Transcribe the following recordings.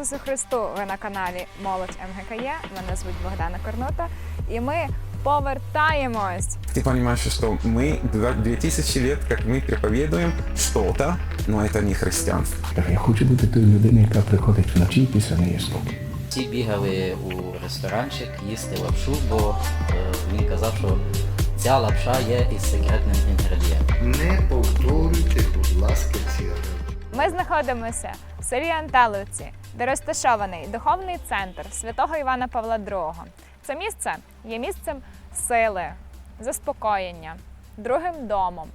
Слава Ісусу Христу! Ви на каналі Молодь МГКЄ. Мене звуть Богдана Корнота, і ми повертаємось. Ты понимаешь, что мы два- 2000 лет, как мы проповедуем что-то, но это не христианство. Каже, я хочу бути тою людиною, яка приходить вночі після неїсту. Всі бігали у ресторанчик їсти лапшу, бо е, він казав, що ця лапша є із секретним інгредієнтом. Не повторюйте, будь ласка, ці речі. Ми знаходимося в селі Анталовці, де розташований духовний центр святого Івана Павла II. Це місце є місцем сили, заспокоєння, другим домом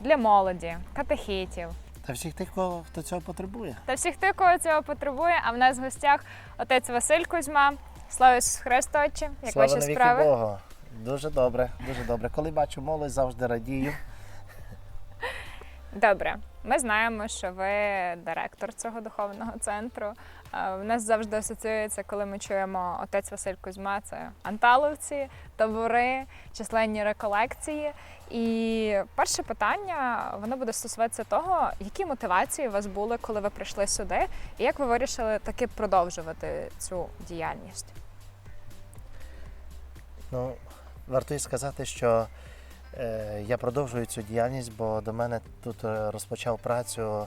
для молоді, катехітів, Та всіх тих, кого- хто цього потребує. та всіх тих, кого цього потребує. А в нас в гостях отець Василь Кузьма. Слава Ісусу Христу, отче! Як Слава ваші справи? Богу. Дуже добре, дуже добре. Коли бачу молодь, завжди радію. Добре, ми знаємо, що ви директор цього духовного центру. Е, В нас завжди асоціюється, коли ми чуємо отець Василь Кузьма, це анталовці, табори, численні реколекції. І перше питання воно буде стосуватися того, які мотивації у вас були, коли ви прийшли сюди, і як ви вирішили таки продовжувати цю діяльність. Ну, вартує сказати, що я продовжую цю діяльність, бо до мене тут е, розпочав працю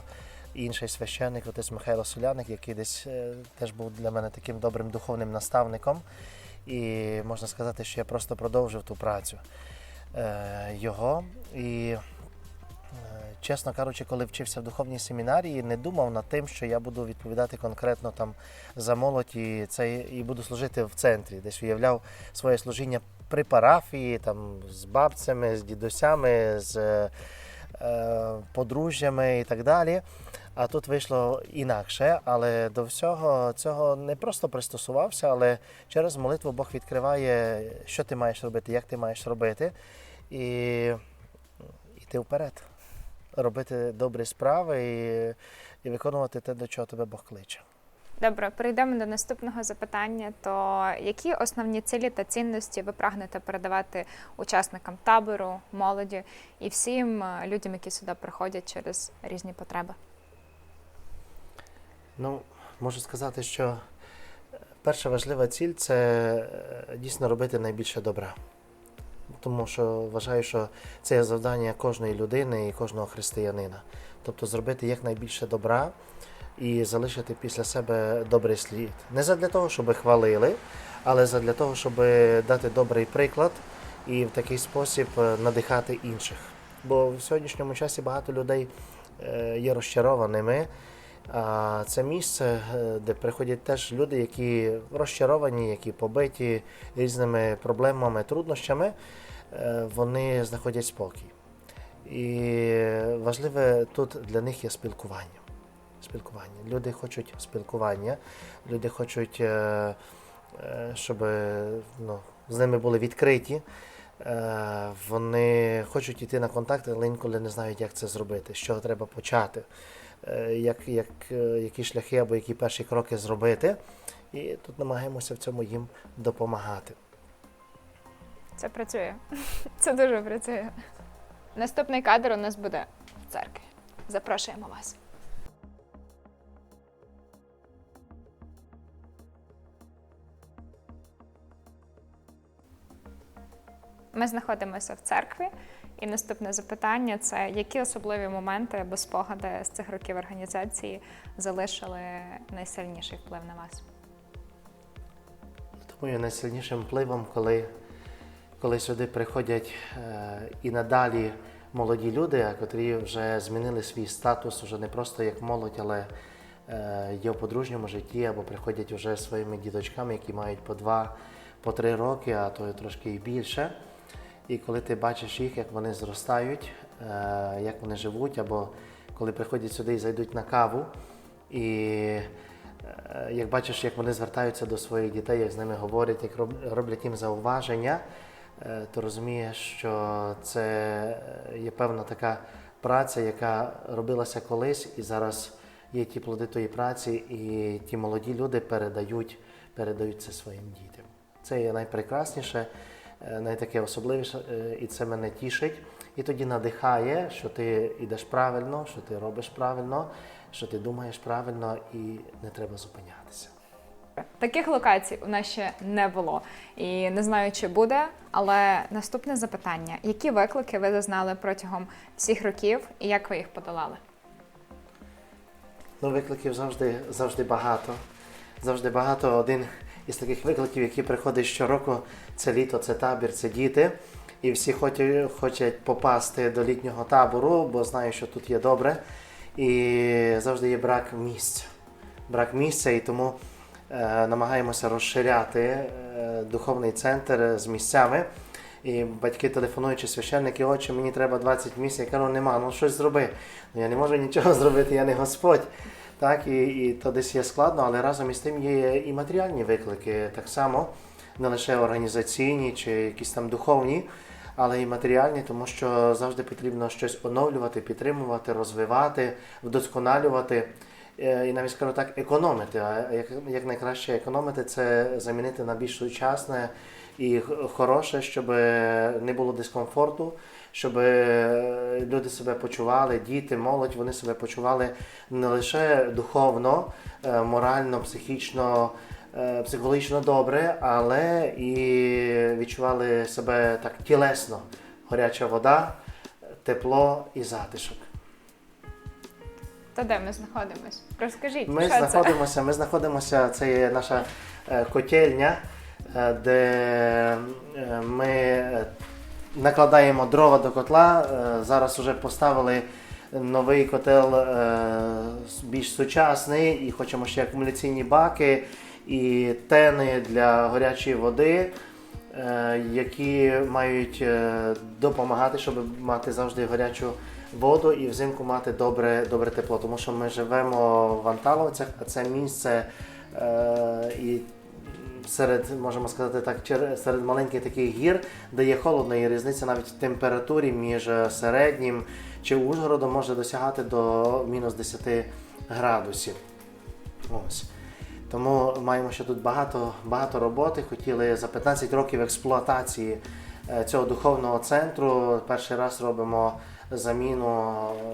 інший священник, отець Михайло Соляник, який десь е, теж був для мене таким добрим духовним наставником. І можна сказати, що я просто продовжив ту працю е, його. І е, чесно кажучи, коли вчився в духовній семінарії, не думав над тим, що я буду відповідати конкретно там за молодь і це і буду служити в центрі. Десь уявляв своє служіння при парафії, там з бабцями, з дідусями, з е, подружжями і так далі. А тут вийшло інакше, але до всього цього не просто пристосувався, але через молитву Бог відкриває, що ти маєш робити, як ти маєш робити, і йти вперед, робити добрі справи і, і виконувати те, до чого тебе Бог кличе. Добре, перейдемо до наступного запитання. То які основні цілі та цінності ви прагнете передавати учасникам табору, молоді і всім е, людям, які сюди приходять через різні потреби? Ну, можу сказати, що е, перша важлива ціль це е, дійсно робити найбільше добра. Тому що вважаю, що це є завдання кожної людини і кожного християнина. Тобто зробити якнайбільше добра і залишити після себе добрий слід. Не задля того, щоб хвалили, але задля того, щоб дати добрий приклад і в такий спосіб е, надихати інших. Бо в сьогоднішньому часі багато людей е, є розчарованими. А це місце, е, де приходять теж люди, які розчаровані, які побиті різними проблемами, труднощами, вони знаходять спокій. І важливе тут для них є спілкування. Спілкування. Люди хочуть спілкування, люди хочуть, е, е, щоб ну, з ними були відкриті. Е, Вони хочуть йти на контакт, але інколи не знають, як це зробити, з чого треба почати, як, як, які шляхи або які перші кроки зробити. І тут намагаємося в цьому їм допомагати. Це працює. Це дуже працює. Наступний кадр у нас буде в церкві. Запрошуємо вас. Ми знаходимося в церкві, і наступне запитання це які особливі моменти або спогади з цих років організації залишили найсильніший вплив на вас? Думаю, найсильнішим впливом, коли, коли сюди приходять е, і надалі молоді люди, котрі вже змінили свій статус, вже не просто як молодь, але е, є в подружньому житті, або приходять вже своїми діточками, які мають по два, по три роки, а то трошки і більше. І коли ти бачиш їх, як вони зростають, е, як вони живуть, або коли приходять сюди і зайдуть на каву, і е, як бачиш, як вони звертаються до своїх дітей, як з ними говорять, як роблять їм зауваження, е, то розумієш, що це є певна така праця, яка робилася колись, і зараз є ті плоди тої праці, і ті молоді люди передають, передають це своїм дітям. Це є найпрекрасніше, найтаке особливіше, е, і це мене тішить. І тоді надихає, що ти йдеш правильно, що ти робиш правильно, що ти думаєш правильно і не треба зупинятися. Таких локацій у нас ще не було. І не знаю, чи буде. Але наступне запитання: які виклики ви зазнали протягом всіх років і як ви їх подолали? Ну, викликів завжди, завжди багато. Завжди багато. Один із таких викликів, який приходить щороку, це літо, це табір, це діти. І всі хочуть попасти до літнього табору, бо знають, що тут є добре. І завжди є брак місць. Брак місця, і тому е, намагаємося розширяти е, духовний центр з місцями. І батьки телефонуючи священники, отче, мені треба 20 місць. Я кажу, нема, ну щось зроби. Ну я не можу нічого зробити, я не Господь. Так, і, і то десь є складно, але разом із тим є і матеріальні виклики так само, не лише організаційні чи якісь там духовні, але і матеріальні, тому що завжди потрібно щось оновлювати, підтримувати, розвивати, вдосконалювати. Е, І навіть скажу так, економити. А як, як найкраще економити, це замінити на більш сучасне і хороше, щоб не було дискомфорту, щоб е, люди себе почували, діти, молодь, вони себе почували не лише духовно, е, морально, психічно, психологічно добре, але і відчували себе так тілесно. Горяча вода, тепло і затишок. Та де ми знаходимось? Розкажіть, Ми що це? знаходимося, ми знаходимося, це є наша е, котельня, е, де е, ми накладаємо дрова до котла. Зараз вже поставили новий котел більш сучасний і хочемо ще акумуляційні баки і тени для гарячої води. Які мають допомагати, щоб мати завжди гарячу воду і взимку мати добре, добре тепло, тому що ми живемо в Анталовцях, а це місце е, і серед, можемо сказати так, серед маленьких таких гір, де є холодно, і різниця навіть в температурі між середнім чи Ужгородом може досягати до мінус 10 градусів. Ось. Тому маємо ще тут багато, багато роботи. Хотіли за 15 років експлуатації е, цього духовного центру. Перший раз робимо заміну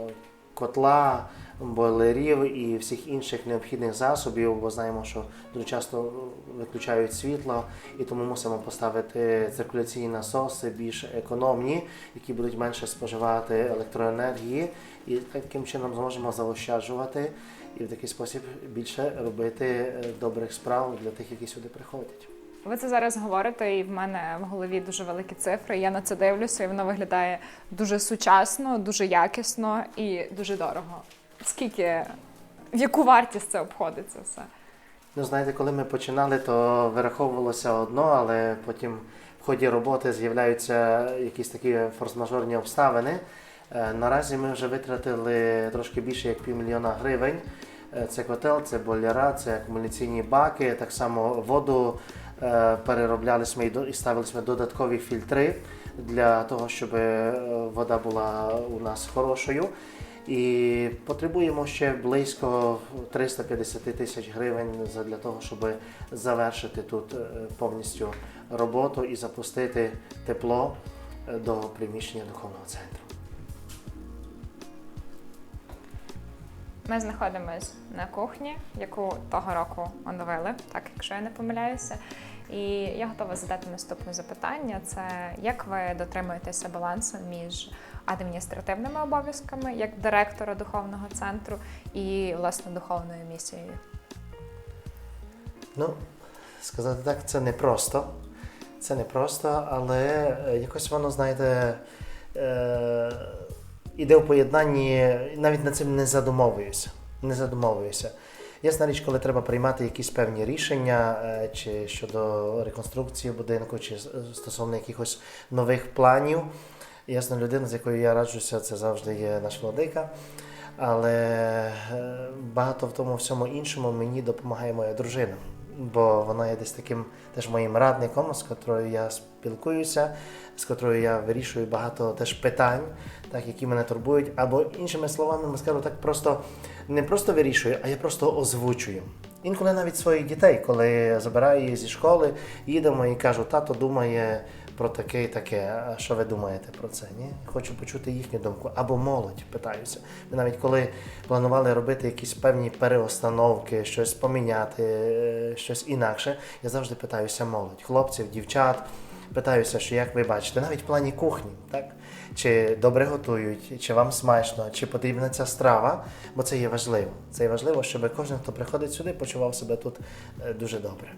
е, котла, бойлерів і всіх інших необхідних засобів, бо знаємо, що дуже часто виключають світло, і тому мусимо поставити циркуляційні насоси більш економні, які будуть менше споживати електроенергії, і таким чином зможемо заощаджувати і в такий спосіб більше робити е, добрих справ для тих, які сюди приходять. Ви це зараз говорите, і в мене в голові дуже великі цифри. Я на це дивлюся, і воно виглядає дуже сучасно, дуже якісно і дуже дорого. Скільки в яку вартість це обходиться все? Ну, знаєте, коли ми починали, то вираховувалося одно, але потім в ході роботи з'являються якісь такі форс-мажорні обставини. Е, Наразі ми вже витратили трошки більше як півмільйона гривень. Е, Це котел, це бойлера, це акумуляційні баки. Так само воду е, переробляли ми і ставили ми додаткові фільтри для того, щоб е, вода була у нас хорошою. І потребуємо ще близько 350 тисяч гривень для того, щоб завершити тут е, повністю роботу і запустити тепло до приміщення духовного центру. Ми знаходимось на кухні, яку того року оновили, так якщо я не помиляюся. І я готова задати наступне запитання: це як ви дотримуєтеся балансу між адміністративними обов'язками як директора духовного центру і власне духовною місією? Ну, сказати так, це не просто. Це не просто, але е, якось воно, знаєте, е, іде в поєднанні, навіть над цим не задумовуюся. Не задумовуюся. Ясна річ, коли треба приймати якісь певні рішення, е, чи щодо реконструкції будинку, чи стосовно якихось нових планів. Ясна людина, з якою я раджуся, це завжди є наш владика. Але е, багато в тому всьому іншому мені допомагає моя дружина, бо вона є десь таким теж моїм радником, з котрою я спілкуюся, з котрою я вирішую багато теж питань, так, які мене турбують. Або іншими словами, ми скажу так, просто не просто вирішую, а я просто озвучую. Інколи навіть своїх дітей, коли забираю її зі школи, їдемо і кажу, тато думає про таке і таке. А що ви думаєте про це? Ні? Хочу почути їхню думку. Або молодь, питаюся. Ми навіть коли планували робити якісь певні переустановки, щось поміняти, е, щось інакше, я завжди питаюся молодь, хлопців, дівчат. Питаюся, що як ви бачите, навіть в плані кухні, так? Чи добре готують, чи вам смачно, чи потрібна ця страва, бо це є важливо. Це є важливо, щоб кожен, хто приходить сюди, почував себе тут е, дуже добре.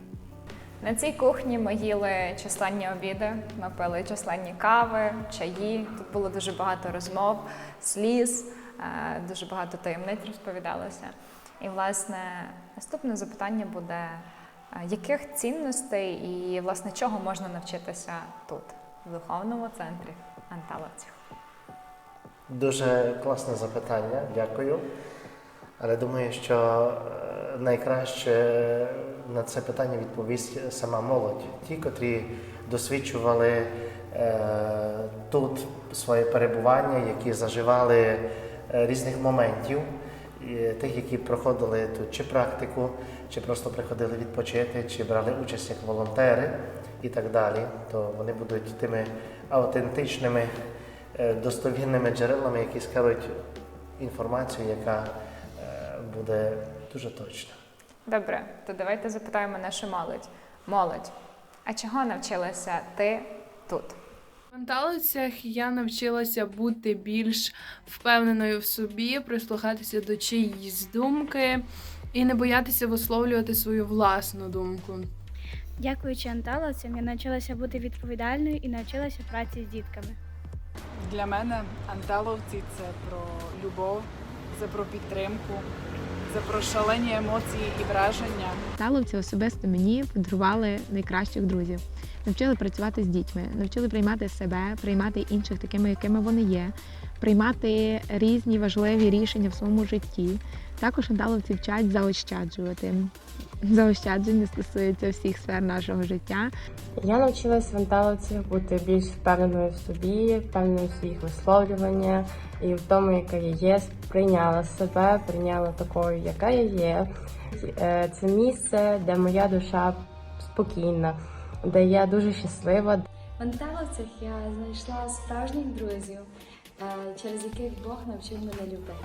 На цій кухні ми їли численні обіди, ми пили численні кави, чаї. Тут було дуже багато розмов, сліз, е, дуже багато таємниць розповідалося. І, власне, наступне запитання буде: е, яких цінностей і власне чого можна навчитися тут, в духовному центрі Анталовців? Дуже класне запитання, дякую. Але думаю, що е, найкраще на це питання відповість сама молодь. Ті, котрі досвідчували е, тут своє перебування, які заживали е, різних моментів, тих, які проходили тут чи практику, чи просто приходили відпочити, чи брали участь як волонтери і так далі, то вони будуть тими автентичними е, достовірними джерелами, які скажуть інформацію, яка буде дуже точна. Добре, то давайте запитаємо нашу молодь. Молодь, а чого навчилася ти тут? В менталицях я навчилася бути більш впевненою в собі, прислухатися до чиїсь думки і не боятися висловлювати свою власну думку. Дякуючи анталовцям, я навчилася бути відповідальною і навчилася праці з дітками. Для мене анталовці це про любов, це про підтримку, це про шалені емоції і враження. Таловці особисто мені подарували найкращих друзів. Навчили працювати з дітьми, навчили приймати себе, приймати інших такими, якими вони є, приймати різні важливі рішення в своєму житті. Також анталовці вчать заощаджувати. Заощадження стосується всіх сфер нашого життя. Я навчилась в Анталовці бути більш впевненою в собі, впевненою в своїх висловлюваннях і в тому, яка я є, прийняла себе, прийняла такою, яка я є. Е, Це місце, де моя душа спокійна, де я дуже щаслива, В анталовцях я знайшла справжніх друзів, через яких Бог навчив мене любити.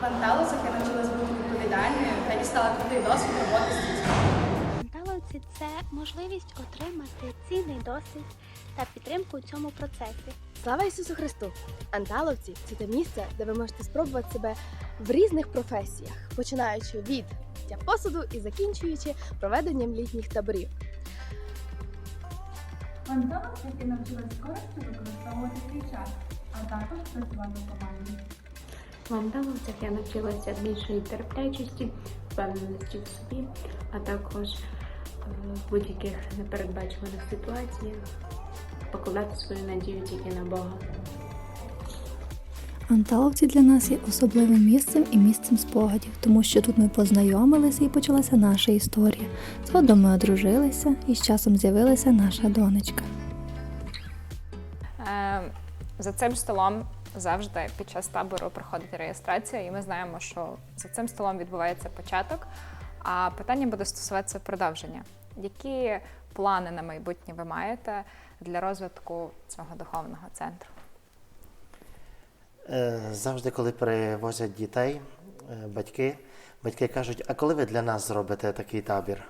В Анталусах я навчилась бути відповідальною та дістала крутий досвід роботи з дітьми. Анталовці це можливість отримати цінний досвід та підтримку у цьому процесі. Слава Ісусу Христу! Анталовці це те місце, де ви можете спробувати себе в різних професіях, починаючи від миття посуду і закінчуючи проведенням літніх таборів. В анталовцях я навчилась користю використовувати свій час, а також працювати в команді. В Анталовцях я навчилася більшої терплячості, впевненості в собі, а також е, в будь-яких непередбачуваних ситуаціях покладати свою надію тільки на Бога. Анталовці для нас є особливим місцем і місцем спогадів, тому що тут ми познайомилися і почалася наша історія. Згодом ми одружилися і з часом з'явилася наша донечка. За цим столом завжди під час табору проходить реєстрація, і ми знаємо, що за цим столом відбувається початок. А питання буде стосуватися продовження. Які плани на майбутнє ви маєте для розвитку цього духовного центру? Е, Завжди, коли привозять дітей, е, батьки, батьки кажуть, а коли ви для нас зробите такий табір?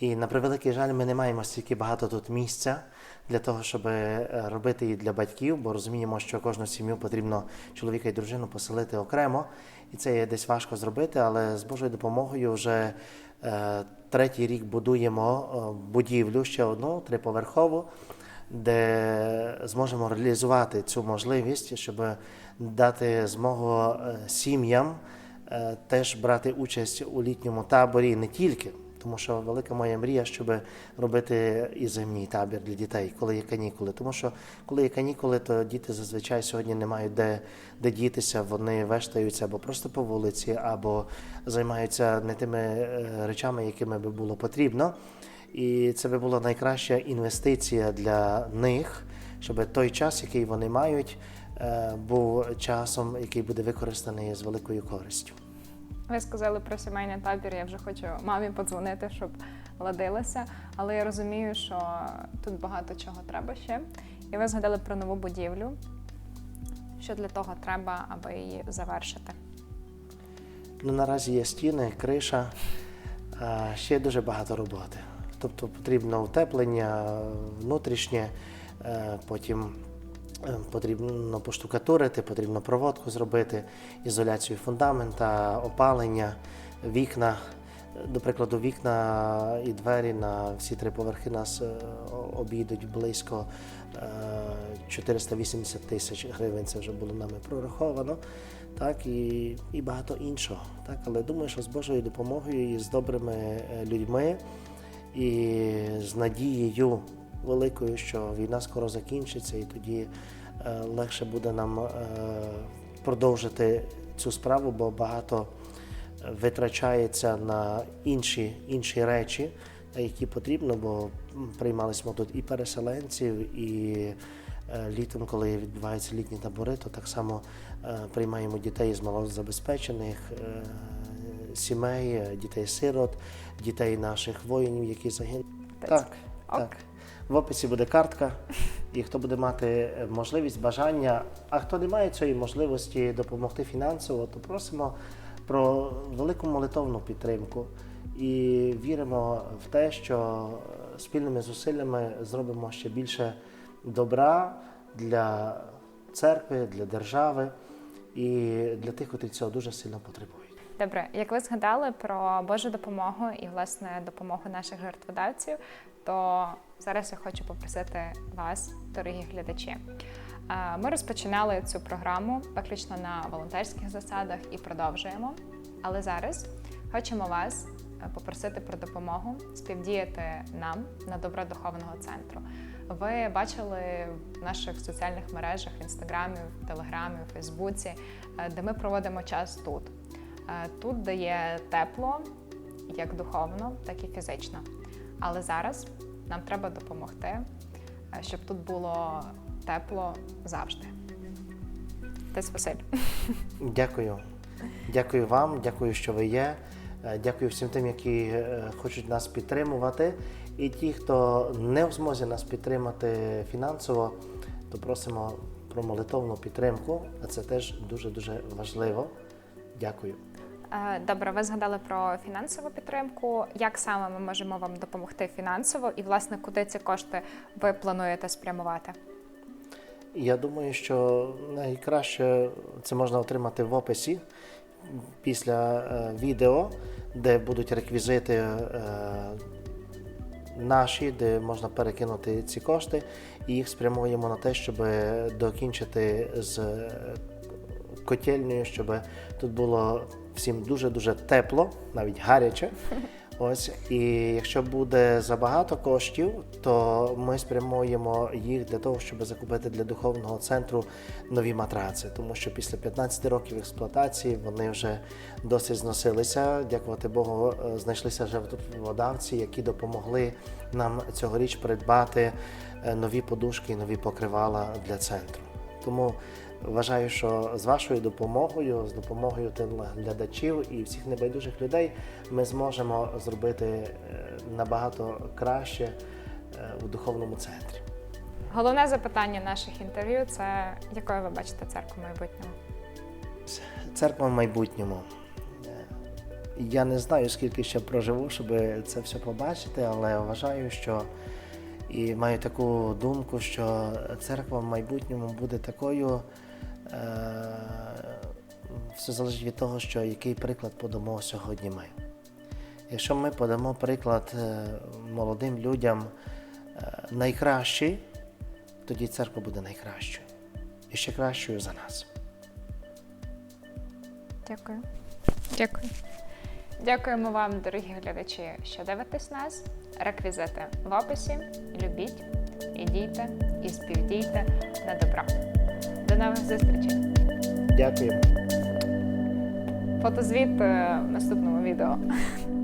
І на превеликий жаль, ми не маємо стільки багато тут місця для того, щоб е, робити і для батьків, бо розуміємо, що кожну сім'ю потрібно чоловіка і дружину поселити окремо, і це є десь важко зробити, але з Божою допомогою вже е, третій рік будуємо е, будівлю ще одну триповерхову, де зможемо реалізувати цю можливість, щоб дати змогу е, сім'ям теж брати участь у літньому таборі не тільки. Тому що велика моя мрія, щоб робити і зимній табір для дітей, коли є канікули. Тому що коли є канікули, то діти зазвичай сьогодні не мають де, де дітися, вони вештаються або просто по вулиці, або займаються не тими е, речами, якими би було потрібно. І це би була найкраща інвестиція для них, щоб той час, який вони мають, е, був часом, який буде використаний з великою користю. Ви сказали про сімейний табір. Я вже хочу мамі подзвонити, щоб ладилася, але я розумію, що тут багато чого треба ще. І ви згадали про нову будівлю. Що для того треба, аби її завершити? Ну, наразі є стіни, криша, ще дуже багато роботи. Тобто потрібно утеплення внутрішнє, е, потім потрібно поштукатурити, потрібно проводку зробити, ізоляцію фундамента, опалення, вікна. До прикладу, вікна і двері на всі три поверхи нас е, обійдуть близько е, 480 тисяч гривень. Це вже було нами прораховано так і, і багато іншого. Так, але думаю, що з Божою допомогою і з добрими е, людьми, і з надією великою, що війна скоро закінчиться, і тоді е, легше буде нам е, продовжити цю справу, бо багато витрачається на інші, інші речі, е, які потрібно, бо м, приймалися ми тут і переселенців, і е, літом, коли відбуваються літні табори, то так само е, приймаємо дітей з малозабезпечених е, сімей, е, дітей-сирот, дітей наших воїнів, які загинули. Так, так. В описі буде картка, і хто буде мати е, можливість, бажання, а хто не має цієї можливості допомогти фінансово, то просимо про велику молитовну підтримку. І віримо в те, що е, спільними зусиллями зробимо ще більше добра для церкви, для держави. І для тих, котрі цього дуже сильно потребують. Добре, як ви згадали про Божу допомогу і власне допомогу наших жертводавців, то зараз я хочу попросити вас, дорогі глядачі. Е, Ми розпочинали цю програму виключно на волонтерських засадах і продовжуємо. Але зараз хочемо вас е, попросити про допомогу співдіяти нам на добро духовного центру. Ви бачили в наших соціальних мережах, в інстаграмі, в телеграмі, в Фейсбуці, е, де ми проводимо час тут. Тут дає тепло як духовно, так і фізично. Але зараз нам треба допомогти, е, щоб тут було тепло завжди. Тесь Василь. Дякую. Дякую вам, дякую, що ви є. Е, Дякую всім тим, які е, хочуть нас підтримувати. І ті, хто не в змозі нас підтримати фінансово, то просимо про молитовну підтримку. А це теж дуже-дуже важливо. Дякую. Е, Добре, ви згадали про фінансову підтримку. Як саме ми можемо вам допомогти фінансово і, власне, куди ці кошти ви плануєте спрямувати? Я думаю, що найкраще це можна отримати в описі після е, відео, де будуть реквізити е, наші, де можна перекинути ці кошти, і їх спрямуємо на те, щоб докінчити з котельнею, щоб тут було всім дуже-дуже тепло, навіть гаряче. Ось, і якщо буде забагато коштів, то ми спрямуємо їх для того, щоб закупити для духовного центру нові матраци, тому що після 15 років експлуатації вони вже досить зносилися. Дякувати Богу, е, знайшлися жертводавці, які допомогли нам цьогоріч придбати е, нові подушки і нові покривала для центру. Тому вважаю, що з вашою допомогою, з допомогою телеглядачів і всіх небайдужих людей ми зможемо зробити е, набагато краще е, у духовному центрі. Головне запитання наших інтерв'ю це якою ви бачите церкву в майбутньому? Церква в майбутньому. Е, Я не знаю, скільки ще проживу, щоб це все побачити, але вважаю, що і маю таку думку, що церква в майбутньому буде такою. Е, все залежить від того, що який приклад подамо сьогодні ми. Якщо ми подамо приклад е, молодим людям е, найкращий, тоді церква буде найкращою. І ще кращою за нас. Дякую. Дякую. Дякуємо вам, дорогі глядачі, що дивитесь нас. Реквізити в описі. Любіть, ідійте і співдійте на добро. До нових зустрічей. Дякую. Фотозвіт е, в наступному відео.